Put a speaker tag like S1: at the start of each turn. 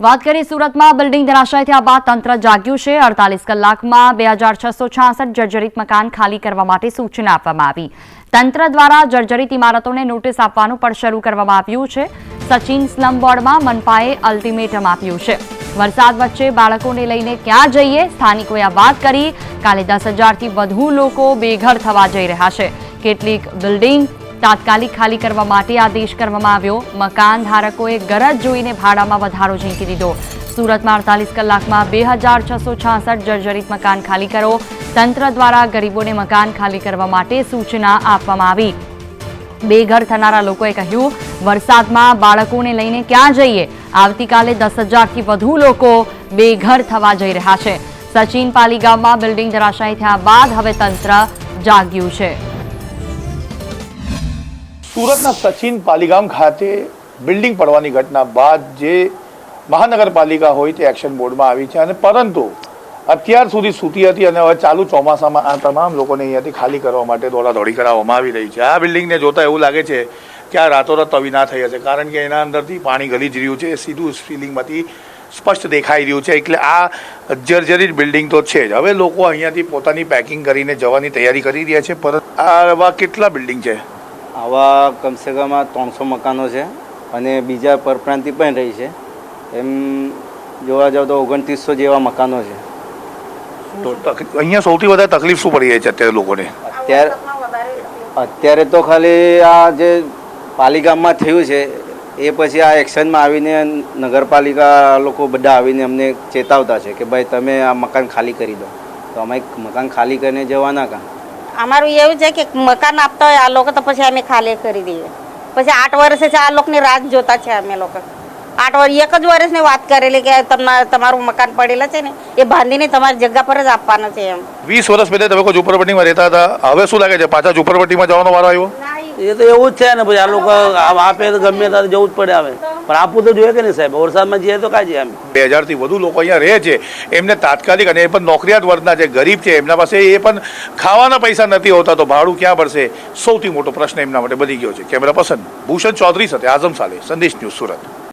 S1: વાત કરીએ સુરતમાં, બિલ્ડિંગ ધરાશાય થયા બાદ તંત્ર જાગ્યું છે. અડતાલીસ કલાકમાં બે હજાર છસો છાસઠ જર્જરિત મકાન ખાલી કરવા માટે સૂચના આપવામાં આવી. તંત્ર દ્વારા જર્જરિત ઇમારતોને નોટિસ આપવાનું પણ શરૂ કરવામાં આવ્યું છે. સચિન સ્લમ બોર્ડમાં મનપાએ અલ્ટિમેટમ આપ્યું છે. વરસાદ વચ્ચે બાળકોને લઈને ક્યાં જઈએ? સ્થાનિકોએ આ વાત કરી. કાલે દસ હજારથી વધુ લોકો બેઘર થવા જઈ રહ્યા છે. કેટલીક બિલ્ડિંગ તાત્કાલિક ખાલી કરવા માટે આદેશ કરવામાં આવ્યો. મકાન ધારકોએ ગરજ જોઈને ભાડામાં વધારો ઝીંકી દીધો. સુરતમાં અડતાલીસ કલાકમાં બે હજાર છસો છાસઠ જર્જરિત મકાન ખાલી કરો. તંત્ર દ્વારા ગરીબોને મકાન ખાલી કરવા માટે સૂચના આપવામાં આવી. બેઘર થનારા લોકોએ કહ્યું, વરસાદમાં બાળકોને લઈને ક્યાં જઈએ? આવતીકાલે દસ હજારથી વધુ લોકો બેઘર થવા જઈ રહ્યા છે. સચિન પાલી ગામમાં બિલ્ડિંગ ધરાશાયી થયા બાદ હવે તંત્ર જાગ્યું છે.
S2: સુરતના સચિન પાલીગામ ખાતે બિલ્ડિંગ પડવાની ઘટના બાદ જે મહાનગરપાલિકા હોય તે એક્શન બોર્ડમાં આવી છે અને પરંતુ અત્યાર સુધી સૂતી હતી અને હવે ચાલુ ચોમાસામાં આ તમામ લોકોને અહીંયાથી ખાલી કરવા માટે દોડાદોડી કરાવવામાં આવી રહી છે. આ બિલ્ડિંગને જોતા એવું લાગે છે કે આ રાતોરાત તવી ના થઈ હશે, કારણ કે એના અંદરથી પાણી ગલી જ રહ્યું છે, સીધું ફિલિંગમાંથી સ્પષ્ટ દેખાઈ રહ્યું છે, એટલે આ જર્જરિત બિલ્ડિંગ તો છે જ. હવે લોકો અહીંયાથી પોતાની પેકિંગ કરીને જવાની તૈયારી કરી રહ્યા છે, પરંતુ આવા કેટલા બિલ્ડિંગ છે?
S3: આવા કમસે કમ આ ત્રણસો મકાનો છે અને બીજા પરપ્રાંતિ પણ રહી છે. એમ જોવા જાવ તો ઓગણત્રીસો જેવા મકાનો છે.
S2: તો અહીંયા સૌથી વધારે તકલીફ શું પડી રહી છે અત્યારે લોકોને?
S3: અત્યારે અત્યારે તો ખાલી આ જે પાલિકામાં થયું છે એ પછી આ એક્શનમાં આવીને નગરપાલિકા લોકો બધા આવીને અમને ચેતાવતા છે કે ભાઈ તમે આ મકાન ખાલી કરી દો. તો અમે મકાન ખાલી કરીને જવાના કાં?
S4: અમારું એવું છે કે મકાન આપતા હોય આ લોકો તો પછી અમે ખાલી કરી દઈએ. પછી આઠ વર્ષે આ લોકોની રાહ જોતા છે અમે લોકો. આઠ વર્ષ એક જ વર્ષની વાત કરેલી કે તમને તમારું મકાન પડેલા છે ને એ બાંધીને તમારી જગ્યા પર જ આપવાનું છે એમ.
S2: વીસ વર્ષ પહેલાં તમે કોઈ ઝુંપડપટ્ટીમાં રહેતા હતા? હવે શું લાગે છે? પાછા ઝુંપડપટ્ટીમાં જવાનો વારો આવ્યો?
S5: એ તો એવું જ છે ને પછી આ લોકો આપે તો ગમે ત્યારે જવું જ પડે આવે. પણ આપવું તો જોઈએ કે નહીં સાહેબ? વરસાદમાં જઈએ તો કાંઈ એમ.
S2: બે હજારથી વધુ લોકો અહીંયા રહે છે. એમને તાત્કાલિક અને એ પણ નોકરિયાત વર્ગના જે ગરીબ છે, એમના પાસે એ પણ ખાવાના પૈસા નથી હોતા તો ભાડું ક્યાં ભરશે? સૌથી મોટો પ્રશ્ન એમના માટે બની ગયો છે. કેમેરા પસંદ ભૂષણ ચૌધરી સાથે આઝમ સાલે, સંદેશ ન્યૂઝ સુરત.